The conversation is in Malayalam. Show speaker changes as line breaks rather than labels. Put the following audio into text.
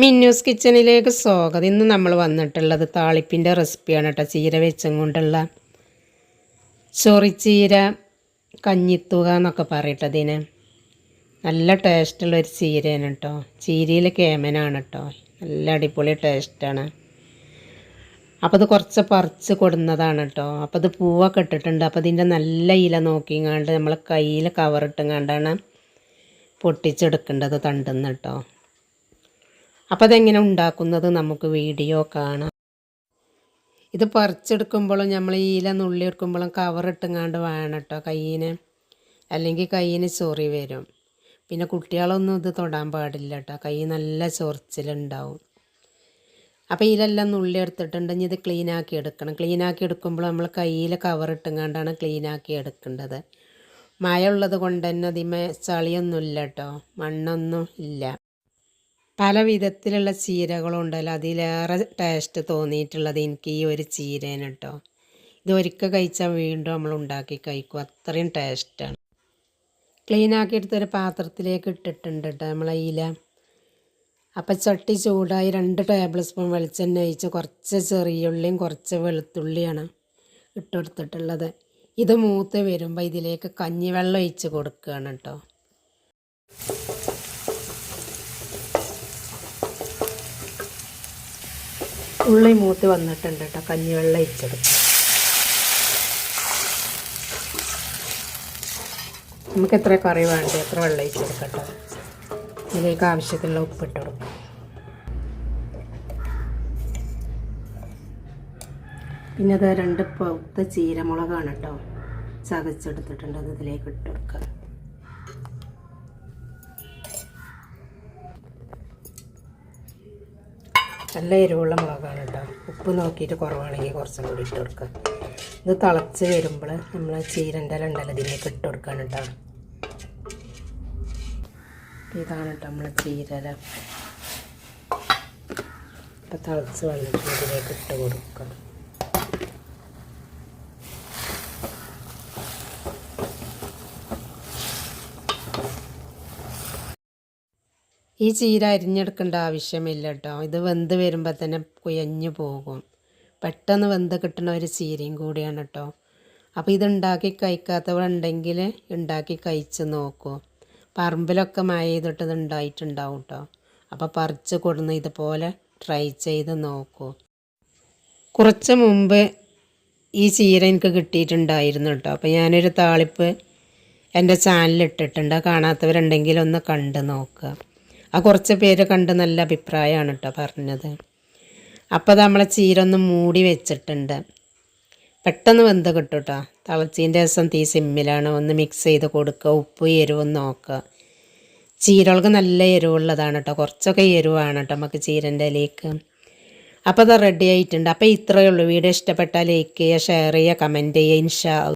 മിന്നൂസ് കിച്ചണിലേക്ക് സ്വാഗതം. ഇന്ന് നമ്മൾ വന്നിട്ടുള്ളത് താളിപ്പിന്റെ റെസിപ്പിയാണ് കേട്ടോ. ചീര വെച്ചും കൊണ്ടുള്ള ചൊറിച്ചീര കഞ്ഞിത്തുക എന്നൊക്കെ പറയട്ടതിന് നല്ല ടേസ്റ്റുള്ള ഒരു ചീരയാണ് കേട്ടോ. ചീരയിൽ കേമനാണ് കേട്ടോ. നല്ല അടിപൊളി ടേസ്റ്റാണ് അപ്പോൾ അത് കുറച്ച് പറിച്ച് കൊടുന്നതാണ് കേട്ടോ. അപ്പോൾ അത് പൂവൊക്കെ ഇട്ടിട്ടുണ്ട്. അപ്പോൾ അതിന്റെ നല്ല ഇല നോക്കിങ്ങാണ്ട് നമ്മൾ കയ്യിൽ കവറിട്ടുങ്ങാണ്ടാണ് പൊട്ടിച്ചെടുക്കേണ്ടത് തണ്ടുന്ന് കേട്ടോ. അപ്പോൾ അതെങ്ങനെ ഉണ്ടാക്കുന്നത് നമുക്ക് വീഡിയോ കാണാം. ഇത് പറിച്ചെടുക്കുമ്പോഴും നമ്മൾ ഈ ഇല നുള്ളി എടുക്കുമ്പോഴും കവറിട്ടുങ്ങാണ്ട് വേണം കേട്ടോ കയ്യിന്. അല്ലെങ്കിൽ കയ്യിന് ചൊറി വരും. പിന്നെ കുട്ടികളൊന്നും ഇത് തൊടാൻ പാടില്ല കേട്ടോ കൈ നല്ല ചൊറിച്ചിലുണ്ടാവും. അപ്പോൾ ഇതിലെല്ലാം നുള്ളി എടുത്തിട്ടുണ്ടെങ്കിൽ ഇത് ക്ലീനാക്കി എടുക്കണം. ക്ലീനാക്കി എടുക്കുമ്പോൾ നമ്മൾ കയ്യിൽ കവറിട്ടുങ്ങാണ്ടാണ് ക്ലീനാക്കി എടുക്കേണ്ടത്. മഴ ഉള്ളത് കൊണ്ട് തന്നെ അതിമേ ചളിയൊന്നുമില്ല കേട്ടോ മണ്ണൊന്നും ഇല്ല. പല വിധത്തിലുള്ള ചീരകളുണ്ടല്ലോ. അതിലേറെ ടേസ്റ്റ് തോന്നിയിട്ടുള്ളത് എനിക്ക് ഈ ഒരു ചീരേന് കേട്ടോ ഇത് ഒരിക്കൽ കഴിച്ചാൽ വീണ്ടും നമ്മൾ ഉണ്ടാക്കി കഴിക്കും. അത്രയും ടേസ്റ്റാണ് ക്ലീനാക്കി എടുത്തൊരു പാത്രത്തിലേക്ക് ഇട്ടിട്ടുണ്ട് കേട്ടോ നമ്മളെ ഇല. അപ്പം ചട്ടി ചൂടായി രണ്ട് ടേബിൾ സ്പൂൺ വെളിച്ചെണ്ണ ഒഴിച്ച് കുറച്ച് ചെറിയ ഉള്ളിയും കുറച്ച് വെളുത്തുള്ളിയാണ് ഇട്ടെടുത്തിട്ടുള്ളത് ഇത് മൂത്ത് വരുമ്പോൾ ഇതിലേക്ക് കഞ്ഞിവെള്ളം ഒഴിച്ച് കൊടുക്കുകയാണ് കേട്ടോ ഉള്ളി മൂത്ത് വന്നിട്ടുണ്ട് കേട്ടോ കഞ്ഞിവെള്ളം ഇച്ചത് നമുക്ക് എത്ര കറി വേണ്ടത് എത്ര വെള്ളം ഇച്ചെടുക്കട്ടോ ഇതിലേക്ക് ആവശ്യത്തിനുള്ള ഉപ്പിട്ട് കൊടുക്കും. പിന്നെ അത് രണ്ട് പൗത്ത ചീരമുളകാണ് കേട്ടോ ചതച്ചെടുത്തിട്ടുണ്ട്. അത് ഇതിലേക്ക് ഇട്ട് കൊടുക്കുക നല്ല എരിവുള്ള മുളകാണ് കേട്ടോ. ഉപ്പ് നോക്കിയിട്ട് കുറവാണെങ്കിൽ കുറച്ചും കൂടി ഇട്ട് കൊടുക്കുക ഇത് തിളച്ച് വരുമ്പോൾ നമ്മൾ ചീരന്റെ ഉണ്ടല്ലോ ഇതിലേക്ക് ഇട്ട് കൊടുക്കുകയാണ് കേട്ടോ. ഇതാണ് കേട്ടോ നമ്മൾ ചീരല ഇപ്പം തിളച്ച് വന്നിട്ട് ഇതിലേക്ക് ഇട്ട് കൊടുക്കുക ഈ ചീര അരിഞ്ഞെടുക്കേണ്ട ആവശ്യമില്ല കേട്ടോ ഇത് വെന്ത് വരുമ്പോൾ തന്നെ കുയഞ്ഞു പോകും. പെട്ടെന്ന് വെന്ത് കിട്ടുന്ന ഒരു ചീരയും കൂടിയാണ് കേട്ടോ അപ്പോൾ ഇതുണ്ടാക്കി കഴിക്കാത്തവരുണ്ടെങ്കിൽ ഉണ്ടാക്കി കഴിച്ച് നോക്കൂ. പറമ്പിലൊക്കെ മഴ ചെയ്തിട്ട് ഇത് ഉണ്ടായിട്ടുണ്ടാവും കേട്ടോ അപ്പോൾ പറിച്ച് കൊടുന്ന് ഇതുപോലെ ട്രൈ ചെയ്ത് നോക്കൂ. കുറച്ച് മുമ്പ് ഈ ചീര എനിക്ക് കിട്ടിയിട്ടുണ്ടായിരുന്നു കേട്ടോ അപ്പോൾ ഞാനൊരു താളിപ്പ് എന്റെ ചാനലിൽ ഇട്ടിട്ടുണ്ട്. കാണാത്തവരുണ്ടെങ്കിൽ ഒന്ന് കണ്ട് നോക്കുക. ആ കുറച്ച് പേര് കണ്ട് നല്ല അഭിപ്രായമാണ് കേട്ടോ പറഞ്ഞത്. അപ്പോൾ നമ്മൾ ചീര ഒന്ന് മൂടി വെച്ചിട്ടുണ്ട്. പെട്ടെന്ന് വെന്ത് കിട്ടും കേട്ടോ തിളച്ചീന്റെ ദിവസം തീ സിമ്മിലാണ്. ഒന്ന് മിക്സ് ചെയ്ത് കൊടുക്കുക. ഉപ്പ് എരിവും നോക്കുക. ചീരകൾക്ക് നല്ല എരിവുള്ളതാണ് കേട്ടോ കുറച്ചൊക്കെ എരിവാണ് കേട്ടോ നമുക്ക് ചീരന്റെ ഇലയ്ക്ക്. അപ്പോൾ അത് റെഡി ആയിട്ടുണ്ട്. അപ്പോൾ ഇത്രയേ ഉള്ളൂ. വീഡിയോ ഇഷ്ടപ്പെട്ടാൽ ലൈക്ക് ചെയ്യുക ഷെയർ ചെയ്യുക കമന്റ് ചെയ്യുക ഇൻഷാ